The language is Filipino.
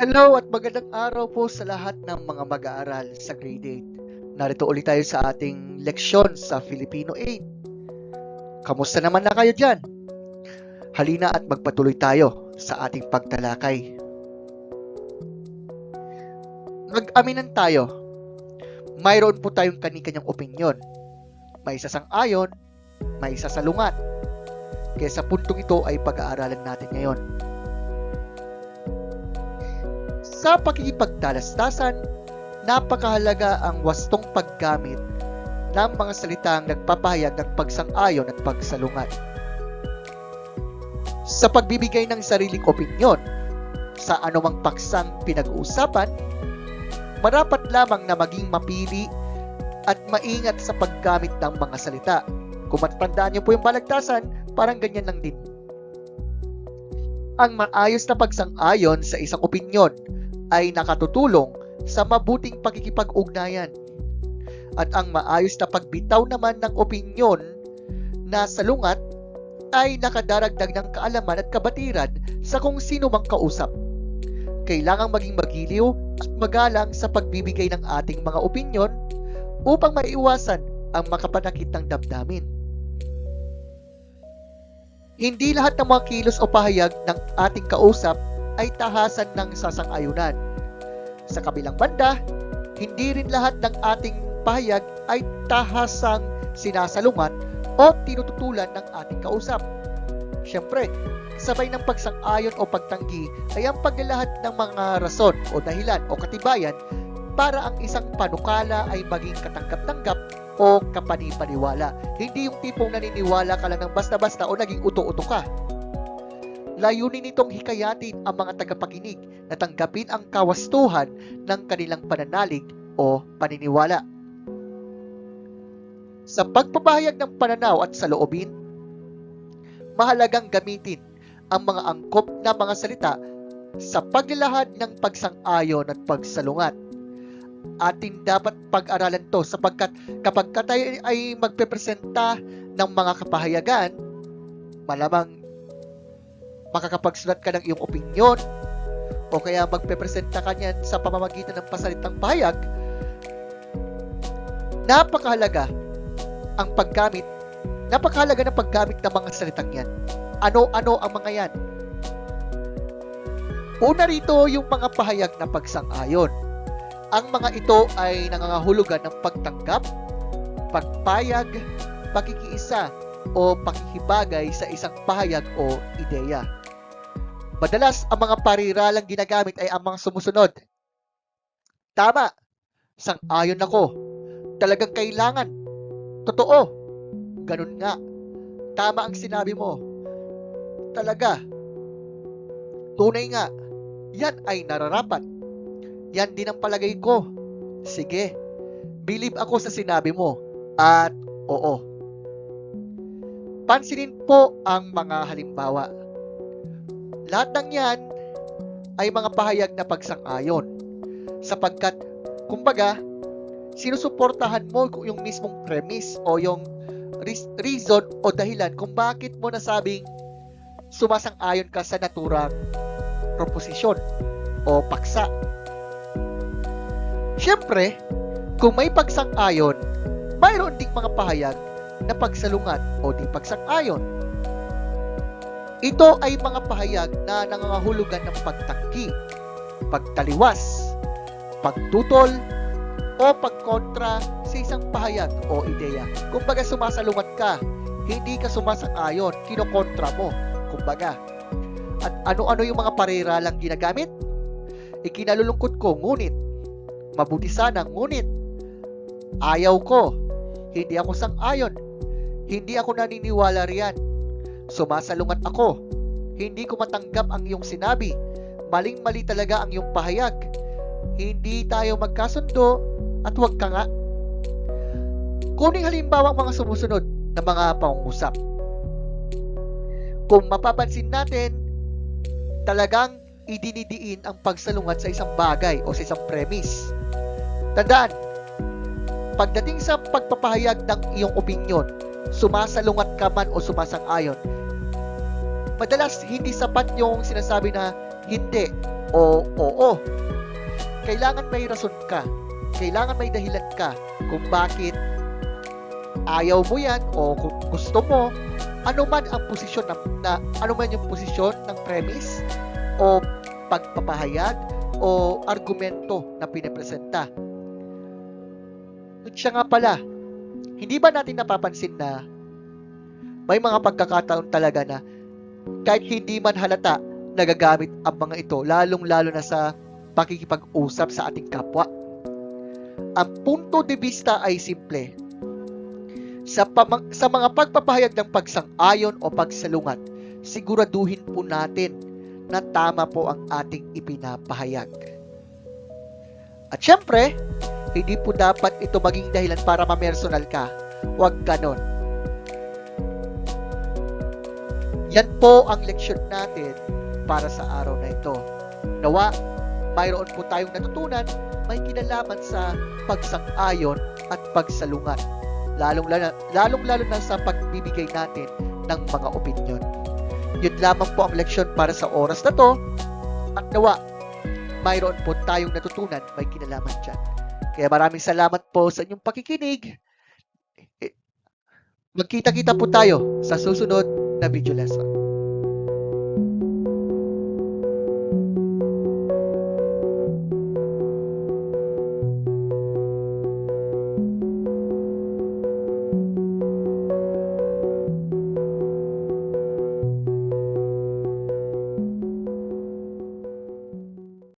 Hello at magandang araw po sa lahat ng mga mag-aaral sa grade 8. Narito ulit tayo sa ating leksyon sa Filipino 8. Kamusta naman na kayo dyan? Halina at magpatuloy tayo sa ating pagtalakay. Mag-aminan tayo. Mayroon po tayong kani-kanyang opinyon. May isa sang ayon, may isa sa lungat. Kaya sa puntong ito ay pag-aaralan natin ngayon. Sa pakikipagtalastasan, napakahalaga ang wastong paggamit ng mga salitang nagpapahayag ng pagsang-ayon at pagsalungat. Sa pagbibigay ng sariling opinyon sa anumang paksang pinag-uusapan, marapat lamang na maging mapili at maingat sa paggamit ng mga salita. Kung matandaan niyo po yung balagtasan, parang ganyan lang din. Ang maayos na pagsang-ayon sa isang opinyon ay nakatutulong sa mabuting pakikipag-ugnayan. At ang maayos na pagbitaw naman ng opinyon na salungat ay nakadaragdag ng kaalaman at kabatiran sa kung sino mang kausap. Kailangang maging magiliw at magalang sa pagbibigay ng ating mga opinyon upang maiwasan ang makapanakit ng damdamin. Hindi lahat ng mga kilos o pahayag ng ating kausap ay tahasan ng sasang-ayunan. Sa kabilang banda, hindi rin lahat ng ating pahayag ay tahasang sinasalungat o tinututulan ng ating kausap. Siyempre, sabay ng pagsang-ayon o pagtanggi ay ang paglalahad ng mga rason o dahilan o katibayan para ang isang panukala ay maging katanggap-tanggap o kapanipaniwala. Hindi yung tipong naniniwala ka lang ng basta-basta o naging uto-uto ka. Layunin nitong hikayatin ang mga tagapakinig na tanggapin ang kawastuhan ng kanilang pananalig o paniniwala. Sa pagpapahayag ng pananaw at saloobin, mahalagang gamitin ang mga angkop na mga salita sa paglalahad ng pagsang-ayon at pagsalungat. Atin dapat pag-aralan to sapagkat kapag ka tayo ay magpepresenta ng mga kapahayagan, malamang makakapagsulat ka ng iyong opinyon o kaya magpepresenta ka niyan sa pamamagitan ng pasalitang pahayag, napakahalaga ang paggamit, napakahalaga ng paggamit ng mga salitang yan. Ano-ano ang mga yan? Una rito yung mga pahayag na pagsang-ayon. Ang mga ito ay nangangahulugan ng pagtanggap, pagpayag, pakikiisa, o pakikibagay sa isang pahayag o ideya. Madalas, ang mga pariralang ginagamit ay ang mga sumusunod. Tama, sang-ayon ako. Talagang kailangan. Totoo. Ganun nga. Tama ang sinabi mo. Talaga. Tunay nga. Yan ay nararapat. Yan din ang palagay ko. Sige. Believe ako sa sinabi mo. At oo. Pansinin po ang mga halimbawa. Lahat ng yan ay mga pahayag na pagsang-ayon. Sapagkat, kumbaga, sinusuportahan mo yung mismong premise o yung reason o dahilan kung bakit mo nasabing sumasang-ayon ka sa naturang proposisyon o paksa. Siyempre, kung may pagsang-ayon, mayroon ding mga pahayag na pagsalungat o di pagsang-ayon. Ito ay mga pahayag na nangangahulugan ng pagtanggi, pagtaliwas, pagtutol, o pagkontra sa isang pahayag o ideya. Kumbaga sumasalungat ka, hindi ka sumasang-ayon, kinokontra mo. Kumbaga. At ano-ano yung mga pariralang ginagamit? Ikinalulungkot ko, ngunit. Mabuti sana, ngunit. Ayaw ko. Hindi ako sang-ayon. Hindi ako naniniwala riyan. Sumasalungat ako. Hindi ko matanggap ang iyong sinabi. Maling-mali talaga ang iyong pahayag. Hindi tayo magkasundo at huwag ka nga. Kuning halimbawa ang mga sumusunod na mga pangungusap. Kung mapapansin natin, talagang idinidiin ang pagsalungat sa isang bagay o sa isang premise. Tandaan, pagdating sa pagpapahayag ng iyong opinion, sumasalungat ka man o sumasang-ayon, madalas hindi sapat yung sinasabi na hindi, o oo. Kailangan may rason ka. Kailangan may dahilan ka kung bakit ayaw mo yan o kung gusto mo, ano man ang posisyon na, na ano man yung posisyon ng premise o pagpapahayag o argumento na pinapresenta. At siya nga pala, hindi ba natin napapansin na may mga pagkakataon talaga na kahit hindi man halata nagagamit ang mga ito, lalong-lalo na sa pakikipag-usap sa ating kapwa. Ang punto de vista ay simple. Sa, pamang- sa mga pagpapahayag ng pagsang-ayon o pagsalungat, siguraduhin po natin na tama po ang ating ipinapahayag. At syempre, hindi po dapat ito maging dahilan para mamersonal ka. Huwag ganon. Yan po ang leksyon natin para sa araw na ito. Nawa, mayroon po tayong natutunan may kinalaman sa pagsang-ayon at pagsalungat. Lalong lalo, lalong lalo na sa pagbibigay natin ng mga opinyon. Yun lamang po ang leksyon para sa oras na to. At nawa, mayroon po tayong natutunan may kinalaman dyan. Kaya maraming salamat po sa inyong pakikinig. Eh, Magkita-kita po tayo sa susunod na video lesson.